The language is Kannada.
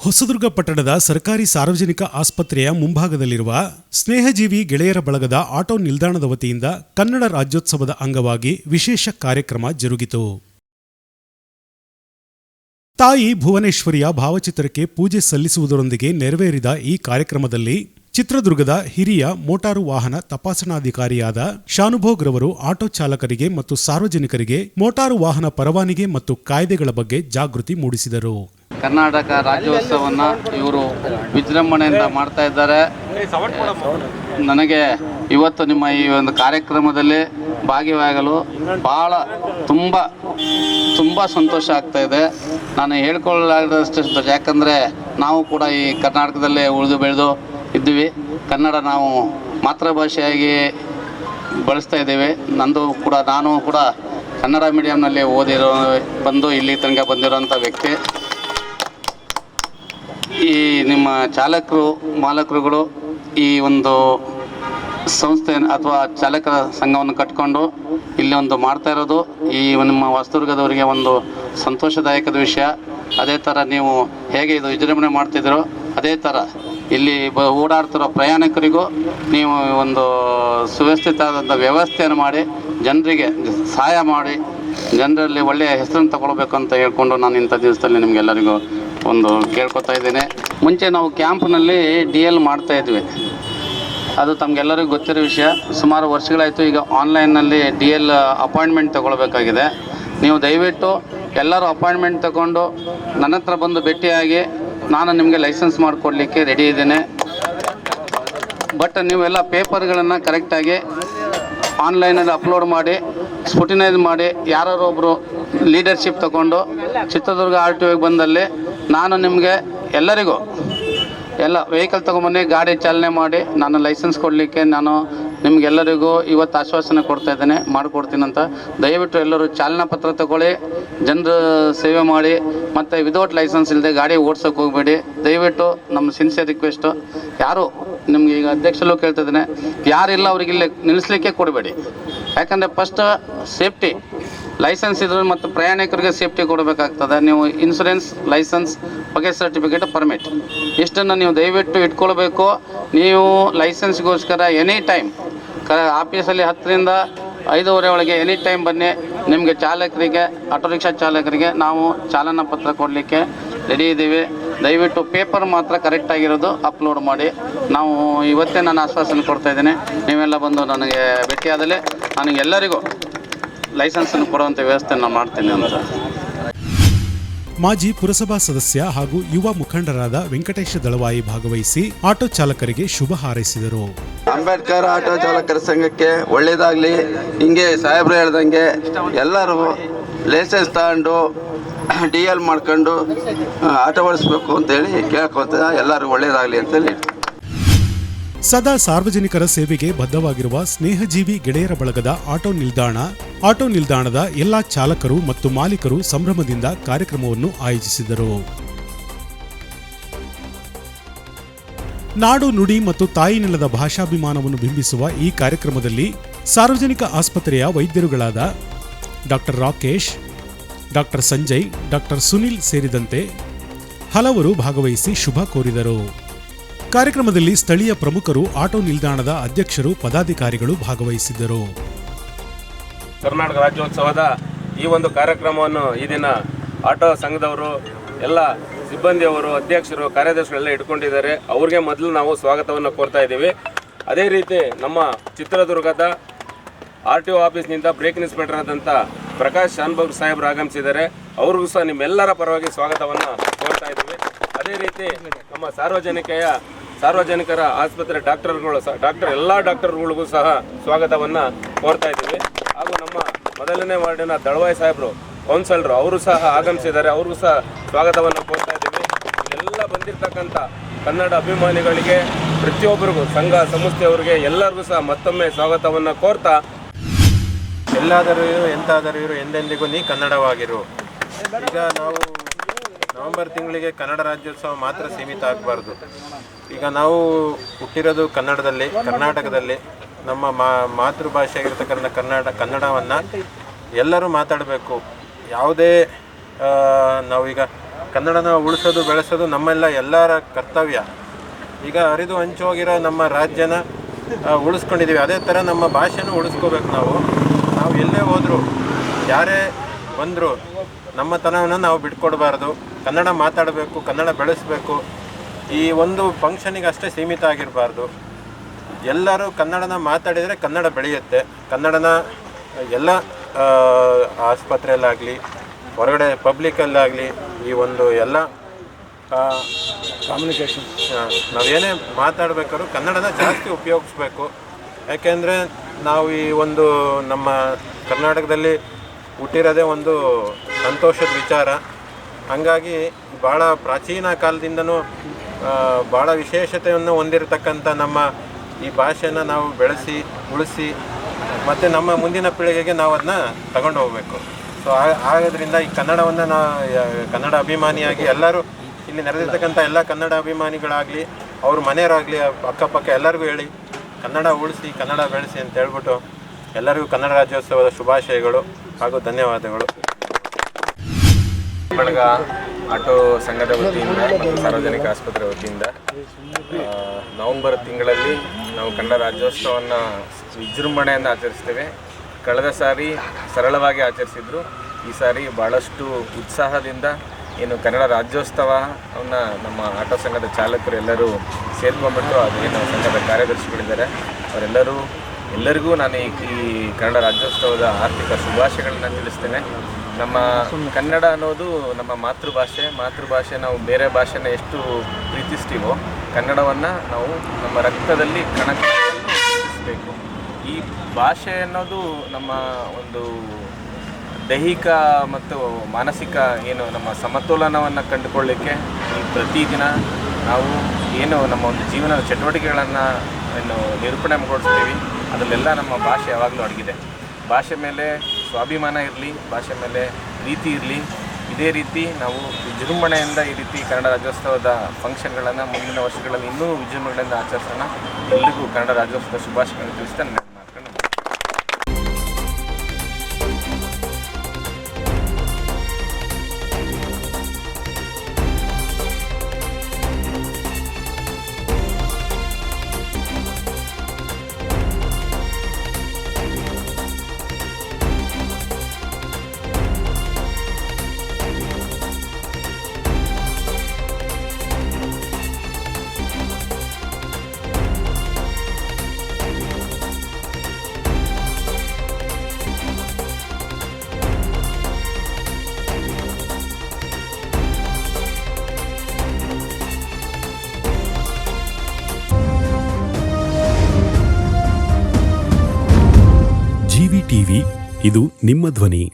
ಹೊಸದುರ್ಗ ಪಟ್ಟಣದ ಸರ್ಕಾರಿ ಸಾರ್ವಜನಿಕ ಆಸ್ಪತ್ರೆಯ ಮುಂಭಾಗದಲ್ಲಿರುವ ಸ್ನೇಹಜೀವಿ ಗೆಳೆಯರ ಬಳಗದ ಆಟೋ ನಿಲ್ದಾಣದ ವತಿಯಿಂದ ಕನ್ನಡ ರಾಜ್ಯೋತ್ಸವದ ಅಂಗವಾಗಿ ವಿಶೇಷ ಕಾರ್ಯಕ್ರಮ ಜರುಗಿತು. ತಾಯಿ ಭುವನೇಶ್ವರಿಯ ಭಾವಚಿತ್ರಕ್ಕೆ ಪೂಜೆ ಸಲ್ಲಿಸುವುದರೊಂದಿಗೆ ನೆರವೇರಿದ ಈ ಕಾರ್ಯಕ್ರಮದಲ್ಲಿ ಚಿತ್ರದುರ್ಗದ ಹಿರಿಯ ಮೋಟಾರು ವಾಹನ ತಪಾಸಣಾಧಿಕಾರಿಯಾದ ಶಾನುಭೋಗ್ ರವರು ಆಟೋ ಚಾಲಕರಿಗೆ ಮತ್ತು ಸಾರ್ವಜನಿಕರಿಗೆ ಮೋಟಾರು ವಾಹನ ಪರವಾನಿಗೆ ಮತ್ತು ಕಾಯ್ದೆಗಳ ಬಗ್ಗೆ ಜಾಗೃತಿ ಮೂಡಿಸಿದರು. ಕರ್ನಾಟಕ ರಾಜ್ಯೋತ್ಸವವನ್ನು ಇವರು ವಿಜೃಂಭಣೆಯಿಂದ ಮಾಡ್ತಾ ಇದ್ದಾರೆ. ನನಗೆ ಇವತ್ತು ನಿಮ್ಮ ಈ ಒಂದು ಕಾರ್ಯಕ್ರಮದಲ್ಲಿ ಭಾಗಿಯಾಗಲು ಭಾಳ ತುಂಬ ತುಂಬ ಸಂತೋಷ ಆಗ್ತಾ ಇದೆ. ನಾನು ಹೇಳ್ಕೊಳ್ಳಲಾಗದಷ್ಟು ಸಂತೋಷ, ಯಾಕಂದರೆ ನಾವು ಕೂಡ ಈ ಕರ್ನಾಟಕದಲ್ಲೇ ಉಳಿದು ಬೆಳೆದು ಇದ್ದೀವಿ. ಕನ್ನಡ ನಾವು ಮಾತೃಭಾಷೆಯಾಗಿ ಬಳಸ್ತಾ ಇದ್ದೇವೆ. ನಂದು ಕೂಡ, ನಾನು ಕೂಡ ಕನ್ನಡ ಮೀಡಿಯಂನಲ್ಲಿ ಓದಿರೋ, ಬಂದು ಇಲ್ಲಿ ತನಕ ಬಂದಿರೋಂಥ ವ್ಯಕ್ತಿ. ಈ ನಿಮ್ಮ ಚಾಲಕರು, ಮಾಲಕರುಗಳು ಈ ಒಂದು ಸಂಸ್ಥೆ ಅಥವಾ ಚಾಲಕರ ಸಂಘವನ್ನು ಕಟ್ಕೊಂಡು ಇಲ್ಲಿ ಒಂದು ಮಾಡ್ತಾ ಇರೋದು. ಈ ನಿಮ್ಮ ಹೊಸದುರ್ಗದವರಿಗೆ ಒಂದು ಸಂತೋಷದಾಯಕದ ವಿಷಯ. ಅದೇ ಥರ ನೀವು ಹೇಗೆ ಇದು ವಿಜೃಂಭಣೆ ಮಾಡ್ತಿದ್ದೀರೋ, ಅದೇ ಥರ ಇಲ್ಲಿ ಬ ಓಡಾಡ್ತಿರೋ ಪ್ರಯಾಣಿಕರಿಗೂ ನೀವು ಒಂದು ಸುವ್ಯವಸ್ಥಿತವಾದಂಥ ವ್ಯವಸ್ಥೆಯನ್ನು ಮಾಡಿ, ಜನರಿಗೆ ಸಹಾಯ ಮಾಡಿ, ಜನರಲ್ಲಿ ಒಳ್ಳೆಯ ಹೆಸರನ್ನು ತಗೊಳ್ಬೇಕು ಅಂತ ಹೇಳ್ಕೊಂಡು ನಾನು ಇಂಥ ದಿವಸದಲ್ಲಿ ನಿಮಗೆಲ್ಲರಿಗೂ ಒಂದು ಕೇಳ್ಕೊತಾ ಇದ್ದೇನೆ. ಮುಂಚೆ ನಾವು ಕ್ಯಾಂಪ್ನಲ್ಲಿ ಡಿ ಎಲ್ ಮಾಡ್ತಾ ಇದ್ವಿ. ಅದು ತಮಗೆಲ್ಲರಿಗೂ ಗೊತ್ತಿರೋ ವಿಷಯ. ಸುಮಾರು ವರ್ಷಗಳಾಯಿತು ಈಗ ಆನ್ಲೈನ್ನಲ್ಲಿ ಡಿ ಎಲ್ ಅಪಾಯಿಂಟ್ಮೆಂಟ್ ತಗೊಳ್ಬೇಕಾಗಿದೆ. ನೀವು ದಯವಿಟ್ಟು ಎಲ್ಲರೂ ಅಪಾಯಿಂಟ್ಮೆಂಟ್ ತಗೊಂಡು ನನ್ನ ಹತ್ರ ಬಂದು ಭೇಟಿಯಾಗಿ ನಾನು ನಿಮಗೆ ಲೈಸೆನ್ಸ್ ಮಾಡಿಕೊಡ್ಲಿಕ್ಕೆ ರೆಡಿ ಇದ್ದೇನೆ. ಬಟ್ ನೀವೆಲ್ಲ ಪೇಪರ್ಗಳನ್ನು ಕರೆಕ್ಟಾಗಿ ಆನ್ಲೈನಲ್ಲಿ ಅಪ್ಲೋಡ್ ಮಾಡಿ ಸ್ಫುಟಿನೈಸ್ ಮಾಡಿ ಯಾರೊಬ್ಬರು ಲೀಡರ್ಶಿಪ್ ತಗೊಂಡು ಚಿತ್ರದುರ್ಗ ಆರ್ ಟಿ ಒಗೆ ಬಂದಲ್ಲಿ ನಾನು ನಿಮಗೆ ಎಲ್ಲರಿಗೂ ಎಲ್ಲ ವೆಹಿಕಲ್ ತೊಗೊಂಬನ್ನಿ, ಗಾಡಿ ಚಾಲನೆ ಮಾಡಿ, ನಾನು ಲೈಸೆನ್ಸ್ ಕೊಡಲಿಕ್ಕೆ ನಾನು ನಿಮಗೆಲ್ಲರಿಗೂ ಇವತ್ತು ಆಶ್ವಾಸನೆ ಕೊಡ್ತಾ ಇದ್ದೇನೆ, ಮಾಡಿಕೊಡ್ತೀನಿ ಅಂತ. ದಯವಿಟ್ಟು ಎಲ್ಲರೂ ಚಾಲನಾ ಪತ್ರ ತಗೊಳ್ಳಿ, ಜನರು ಸೇವೆ ಮಾಡಿ, ಮತ್ತು ವಿದೌಟ್ ಲೈಸೆನ್ಸ್ ಇಲ್ಲದೆ ಗಾಡಿ ಓಡ್ಸೋಕೆ ಹೋಗಬೇಡಿ. ದಯವಿಟ್ಟು ನಮ್ಮ ಸಿನ್ಸಿಯರ್ ರಿಕ್ವೆಸ್ಟು ಯಾರು ನಿಮ್ಗೆ ಈಗ ಅಧ್ಯಕ್ಷರು ಕೇಳ್ತಾ ಇದ್ದೇನೆ, ಯಾರಿಲ್ಲ ಅವ್ರಿಗೆ ಇಲ್ಲಿ ನಿಲ್ಲಿಸ್ಲಿಕ್ಕೆ ಕೊಡಬೇಡಿ. ಯಾಕಂದರೆ ಫಸ್ಟ್ ಸೇಫ್ಟಿ ಲೈಸೆನ್ಸ್ ಇದ್ರೆ ಮತ್ತು ಪ್ರಯಾಣಿಕರಿಗೆ ಸೇಫ್ಟಿ ಕೊಡಬೇಕಾಗ್ತದೆ. ನೀವು ಇನ್ಸೂರೆನ್ಸ್ ಲೈಸೆನ್ಸ್ ಬಗೆ ಸರ್ಟಿಫಿಕೇಟ್ ಪರ್ಮಿಟ್ ಇಷ್ಟನ್ನು ನೀವು ದಯವಿಟ್ಟು ಇಟ್ಕೊಳ್ಬೇಕು. ನೀವು ಲೈಸೆನ್ಸ್ಗೋಸ್ಕರ ಎನಿ ಟೈಮ್ ಕ ಆಫೀಸಲ್ಲಿ ಹತ್ತರಿಂದ ಐದೂವರೆ ಒಳಗೆ ಎನಿ ಟೈಮ್ ಬನ್ನಿ. ನಿಮಗೆ ಚಾಲಕರಿಗೆ ಆಟೋ ರಿಕ್ಷಾ ಚಾಲಕರಿಗೆ ನಾವು ಚಾಲನಾ ಪತ್ರ ಕೊಡಲಿಕ್ಕೆ ರೆಡಿ ಇದ್ದೀವಿ. ದಯವಿಟ್ಟು ಪೇಪರ್ ಮಾತ್ರ ಕರೆಕ್ಟಾಗಿರೋದು ಅಪ್ಲೋಡ್ ಮಾಡಿ. ನಾವು ಇವತ್ತೇ ನಾನು ಆಶ್ವಾಸನೆ ಕೊಡ್ತಾ ಇದ್ದೀನಿ. ನೀವೆಲ್ಲ ಬಂದು ನನಗೆ ಭೇಟಿಯಾದಲ್ಲಿ. ನನಗೆ ಎಲ್ಲರಿಗೂ ಲೈಸೆನ್ಸನ್ನು ಕೊಡುವಂಥ ವ್ಯವಸ್ಥೆಯನ್ನು ಮಾಡ್ತೀನಿ ಅಂತ. ಮಾಜಿ ಪುರಸಭಾ ಸದಸ್ಯ ಹಾಗೂ ಯುವ ಮುಖಂಡರಾದ ವೆಂಕಟೇಶ ದಳವಾಯಿ ಭಾಗವಹಿಸಿ ಆಟೋ ಚಾಲಕರಿಗೆ ಶುಭ ಹಾರೈಸಿದರು. ಅಂಬೇಡ್ಕರ್ ಆಟೋ ಚಾಲಕರ ಸಂಘಕ್ಕೆ ಒಳ್ಳೇದಾಗಲಿ. ಹಿಂಗೆ ಸಾಹೇಬ್ರು ಹೇಳ್ದಂಗೆ ಎಲ್ಲರೂ ಲೈಸೆನ್ಸ್ ತಗೊಂಡು ಡಿ ಎಲ್ ಮಾಡ್ಕೊಂಡು ಆಟೋ ಓಡಿಸ್ಬೇಕು ಅಂತೇಳಿ ಕೇಳ್ಕೊತ ಎಲ್ಲರೂ ಒಳ್ಳೇದಾಗಲಿ ಅಂತೇಳಿ ಸದಾ ಸಾರ್ವಜನಿಕರ ಸೇವೆಗೆ ಬದ್ಧವಾಗಿರುವ ಸ್ನೇಹಜೀವಿ ಗೆಳೆಯರ ಬಳಗದ ಆಟೋ ನಿಲ್ದಾಣ, ಆಟೋ ನಿಲ್ದಾಣದ ಎಲ್ಲಾ ಚಾಲಕರು ಮತ್ತು ಮಾಲೀಕರು ಸಂಭ್ರಮದಿಂದ ಕಾರ್ಯಕ್ರಮವನ್ನು ಆಯೋಜಿಸಿದರು. ನಾಡು ನುಡಿ ಮತ್ತು ತಾಯಿ ನೆಲದ ಭಾಷಾಭಿಮಾನವನ್ನು ಬಿಂಬಿಸುವ ಈ ಕಾರ್ಯಕ್ರಮದಲ್ಲಿ ಸಾರ್ವಜನಿಕ ಆಸ್ಪತ್ರೆಯ ವೈದ್ಯರುಗಳಾದ doctor Rakesh, doctor Sanjay, doctor Sunil ಸೇರಿದಂತೆ ಹಲವರು ಭಾಗವಹಿಸಿ ಶುಭ ಕೋರಿದರು. ಕಾರ್ಯಕ್ರಮದಲ್ಲಿ ಸ್ಥಳೀಯ ಪ್ರಮುಖರು, ಆಟೋ ನಿಲ್ದಾಣದ ಅಧ್ಯಕ್ಷರು, ಪದಾಧಿಕಾರಿಗಳು ಭಾಗವಹಿಸಿದ್ದರು. ಕರ್ನಾಟಕ ರಾಜ್ಯೋತ್ಸವದ ಈ ಒಂದು ಕಾರ್ಯಕ್ರಮವನ್ನು ಈ ದಿನ ಆಟೋ ಸಂಘದವರು, ಎಲ್ಲ ಸಿಬ್ಬಂದಿಯವರು, ಅಧ್ಯಕ್ಷರು, ಕಾರ್ಯದರ್ಶಿಗಳೆಲ್ಲ ಇಟ್ಕೊಂಡಿದ್ದಾರೆ. ಅವ್ರಿಗೆ ಮೊದಲು ನಾವು ಸ್ವಾಗತವನ್ನು ಕೋರ್ತಾ ಇದ್ದೀವಿ. ಅದೇ ರೀತಿ ನಮ್ಮ ಚಿತ್ರದುರ್ಗದ ಆರ್ ಟಿ ಒ ಆಫೀಸ್ನಿಂದ ಬ್ರೇಕ್ ಇನ್ಸ್ಪೆಕ್ಟರ್ ಆದಂಥ ಪ್ರಕಾಶ್ ಶಾನ್ಭೋಗ್ ಸಾಹೇಬ್ರು ಆಗಮಿಸಿದ್ದಾರೆ. ಅವ್ರಿಗೂ ಸಹ ನಿಮ್ಮೆಲ್ಲರ ಪರವಾಗಿ ಸ್ವಾಗತವನ್ನು ಕೋರ್ತಾ ಇದ್ದೀವಿ. ಅದೇ ರೀತಿ ನಮ್ಮ ಸಾರ್ವಜನಿಕೆಯ ಸಾರ್ವಜನಿಕರ ಆಸ್ಪತ್ರೆ ಡಾಕ್ಟರ್ಗಳು ಸಹ, ಡಾಕ್ಟರ್ ಎಲ್ಲ ಡಾಕ್ಟರ್ಗಳಿಗೂ ಸಹ ಸ್ವಾಗತವನ್ನು ಕೋರ್ತಾ ಇದ್ದೀವಿ. ಹಾಗೂ ನಮ್ಮ ಮೊದಲನೇ ವಾರ್ಡಿನ ದಳವಾಯಿ ಸಾಹೇಬರು, ಕೌನ್ಸಲರು, ಅವರು ಸಹ ಆಗಮಿಸಿದ್ದಾರೆ. ಅವ್ರಿಗೂ ಸಹ ಸ್ವಾಗತವನ್ನು ಕೋರ್ತಾ ಇದ್ದೀವಿ. ಎಲ್ಲ ಬಂದಿರತಕ್ಕಂಥ ಕನ್ನಡ ಅಭಿಮಾನಿಗಳಿಗೆ, ಪ್ರತಿಯೊಬ್ಬರಿಗೂ, ಸಂಘ ಸಂಸ್ಥೆಯವರಿಗೆ ಎಲ್ಲರಿಗೂ ಸಹ ಮತ್ತೊಮ್ಮೆ ಸ್ವಾಗತವನ್ನು ಕೋರ್ತಾ. ಎಲ್ಲಾದರೂ ಇರು, ಎಂತಾದರೂ ಇರು, ಎಂದೆಂದಿಗೂ ನೀ ಕನ್ನಡವಾಗಿರು. ಈಗ ನಾವು ನವೆಂಬರ್ ತಿಂಗಳಿಗೆ ಕನ್ನಡ ರಾಜ್ಯೋತ್ಸವ ಮಾತ್ರ ಸೀಮಿತ ಆಗಬಾರ್ದು. ಈಗ ನಾವು ಹುಟ್ಟಿರೋದು ಕನ್ನಡದಲ್ಲಿ, ಕರ್ನಾಟಕದಲ್ಲಿ, ನಮ್ಮ ಮಾತೃಭಾಷೆ ಆಗಿರ್ತಕ್ಕಂಥ ಕನ್ನಡ ಕನ್ನಡವನ್ನು ಎಲ್ಲರೂ ಮಾತಾಡಬೇಕು. ಯಾವುದೇ ನಾವೀಗ ಕನ್ನಡನ ಉಳಿಸೋದು, ಬೆಳೆಸೋದು ನಮ್ಮೆಲ್ಲ ಎಲ್ಲರ ಕರ್ತವ್ಯ. ಈಗ ಹರಿದು ಹಂಚೋಗಿರೋ ನಮ್ಮ ರಾಜ್ಯನ ಉಳಿಸ್ಕೊಂಡಿದ್ದೀವಿ ಅದೇ ಥರ ನಮ್ಮ ಭಾಷೆನೂ ಉಳಿಸ್ಕೋಬೇಕು ನಾವು. ನಾವು ಎಲ್ಲೇ ಹೋದರೂ, ಯಾರೇ ಬಂದರೂ ನಮ್ಮತನವನ್ನು ನಾವು ಬಿಟ್ಕೊಡ್ಬಾರ್ದು. ಕನ್ನಡ ಮಾತಾಡಬೇಕು ಕನ್ನಡ ಬೆಳೆಸಬೇಕು ಈ ಒಂದು ಫಂಕ್ಷನಿಗೆ ಅಷ್ಟೇ ಸೀಮಿತ ಆಗಿರಬಾರ್ದು. ಎಲ್ಲರೂ ಕನ್ನಡನ ಮಾತಾಡಿದರೆ ಕನ್ನಡ ಬೆಳೆಯುತ್ತೆ. ಕನ್ನಡನ ಎಲ್ಲ ಆಸ್ಪತ್ರೆಯಲ್ಲಾಗಲಿ ಹೊರಗಡೆ ಪಬ್ಲಿಕಲ್ಲಾಗಲಿ ಈ ಒಂದು ಎಲ್ಲ ಕಮ್ಯುನಿಕೇಷನ್ ನಾವೇನೇ ಮಾತಾಡಬೇಕಾದ್ರು ಕನ್ನಡನ ಜಾಸ್ತಿ ಉಪಯೋಗಿಸ್ಬೇಕು. ಯಾಕೆಂದರೆ ನಾವು ಈ ಒಂದು ನಮ್ಮ ಕರ್ನಾಟಕದಲ್ಲಿ ಹುಟ್ಟಿರೋದೇ ಒಂದು ಸಂತೋಷದ ವಿಚಾರ. ಹಂಗಾಗಿ ಭಾಳ ಪ್ರಾಚೀನ ಕಾಲದಿಂದನೂ ಭಾಳ ವಿಶೇಷತೆಯನ್ನು ಹೊಂದಿರತಕ್ಕಂಥ ನಮ್ಮ ಈ ಭಾಷೆಯನ್ನು ನಾವು ಬೆಳೆಸಿ, ಉಳಿಸಿ, ಮತ್ತು ನಮ್ಮ ಮುಂದಿನ ಪೀಳಿಗೆಗೆ ನಾವು ಅದನ್ನ ತಗೊಂಡು ಹೋಗಬೇಕು ಸೊ ಆಗೋದ್ರಿಂದ ಈ ಕನ್ನಡವನ್ನು ನಾ ಕನ್ನಡ ಅಭಿಮಾನಿಯಾಗಿ ಎಲ್ಲರೂ ಇಲ್ಲಿ ನೆರೆದಿರ್ತಕ್ಕಂಥ ಎಲ್ಲ ಕನ್ನಡ ಅಭಿಮಾನಿಗಳಾಗಲಿ, ಅವ್ರ ಮನೆಯವರಾಗಲಿ, ಅಕ್ಕಪಕ್ಕ ಎಲ್ಲರಿಗೂ ಹೇಳಿ, ಕನ್ನಡ ಉಳಿಸಿ, ಕನ್ನಡ ಬೆಳೆಸಿ ಅಂತ ಹೇಳ್ಬಿಟ್ಟು ಎಲ್ಲರಿಗೂ ಕನ್ನಡ ರಾಜ್ಯೋತ್ಸವದ ಶುಭಾಶಯಗಳು ಹಾಗೂ ಧನ್ಯವಾದಗಳು. ಬಳಗ ಆಟೋ ಸಂಘದ ವತಿಯಿಂದ ಮತ್ತು ಸಾರ್ವಜನಿಕ ಆಸ್ಪತ್ರೆ ವತಿಯಿಂದ ನವೆಂಬರ್ ತಿಂಗಳಲ್ಲಿ ನಾವು ಕನ್ನಡ ರಾಜ್ಯೋತ್ಸವವನ್ನು ವಿಜೃಂಭಣೆಯಿಂದ ಆಚರಿಸ್ತೇವೆ. ಕಳೆದ ಸಾರಿ ಸರಳವಾಗಿ ಆಚರಿಸಿದ್ರು. ಈ ಸಾರಿ ಭಾಳಷ್ಟು ಉತ್ಸಾಹದಿಂದ ಏನು ಕನ್ನಡ ರಾಜ್ಯೋತ್ಸವವನ್ನು ನಮ್ಮ ಆಟೋ ಸಂಘದ ಚಾಲಕರು ಎಲ್ಲರೂ ಸೇರ್ಕೊಂಡ್ಬಿಟ್ಟು ನಮ್ಮ ಸಂಘದ ಕಾರ್ಯದರ್ಶಿಗಳಿದ್ದಾರೆ. ಅವರೆಲ್ಲರೂ, ಎಲ್ಲರಿಗೂ ನಾನು ಈ ಕನ್ನಡ ರಾಜ್ಯೋತ್ಸವದ ಆರ್ಥಿಕ ಶುಭಾಶಯಗಳನ್ನು ತಿಳಿಸ್ತೇನೆ. ನಮ್ಮ ಕನ್ನಡ ಅನ್ನೋದು ನಮ್ಮ ಮಾತೃಭಾಷೆ ಮಾತೃಭಾಷೆ ನಾವು ಬೇರೆ ಭಾಷೆನ ಎಷ್ಟು ಪ್ರೀತಿಸ್ತೀವೋ, ಕನ್ನಡವನ್ನು ನಾವು ನಮ್ಮ ರಕ್ತದಲ್ಲಿ ಕಣ ಕಣದಲ್ಲೂ ಈ ಭಾಷೆ ಅನ್ನೋದು ನಮ್ಮ ಒಂದು ದೈಹಿಕ ಮತ್ತು ಮಾನಸಿಕ ಏನು ನಮ್ಮ ಸಮತೋಲನವನ್ನು ಕಂಡುಕೊಳ್ಳಿಕ್ಕೆ ಈ ಪ್ರತಿದಿನ ನಾವು ಏನು ನಮ್ಮ ಒಂದು ಜೀವನದ ಚಟುವಟಿಕೆಗಳನ್ನು ಏನು ನಿರೂಪಣೆ ಮಾಡಿಸ್ತೀವಿ ಅದರಲ್ಲೆಲ್ಲ ನಮ್ಮ ಭಾಷೆ ಯಾವಾಗಲೂ ಅಡಗಿದೆ. ಭಾಷೆ ಮೇಲೆ ಸ್ವಾಭಿಮಾನ ಇರಲಿ, ಭಾಷೆ ಮೇಲೆ ಪ್ರೀತಿ ಇರಲಿ, ಇದೇ ರೀತಿ ನಾವು ವಿಜೃಂಭಣೆಯಿಂದ ಈ ರೀತಿ ಕನ್ನಡ ರಾಜ್ಯೋತ್ಸವದ ಫಂಕ್ಷನ್ಗಳನ್ನು ಮುಂದಿನ ವರ್ಷಗಳಲ್ಲಿ ಇನ್ನೂ ವಿಜೃಂಭಣೆಯಿಂದ ಆಚರಿಸೋಣ. ಎಲ್ಲಿಗೂ ಕನ್ನಡ ರಾಜ್ಯೋತ್ಸವದ ಶುಭಾಶಯಗಳನ್ನು ತಿಳಿಸ್ತಾ ಇದು ನಿಮ್ಮ ಧ್ವನಿ.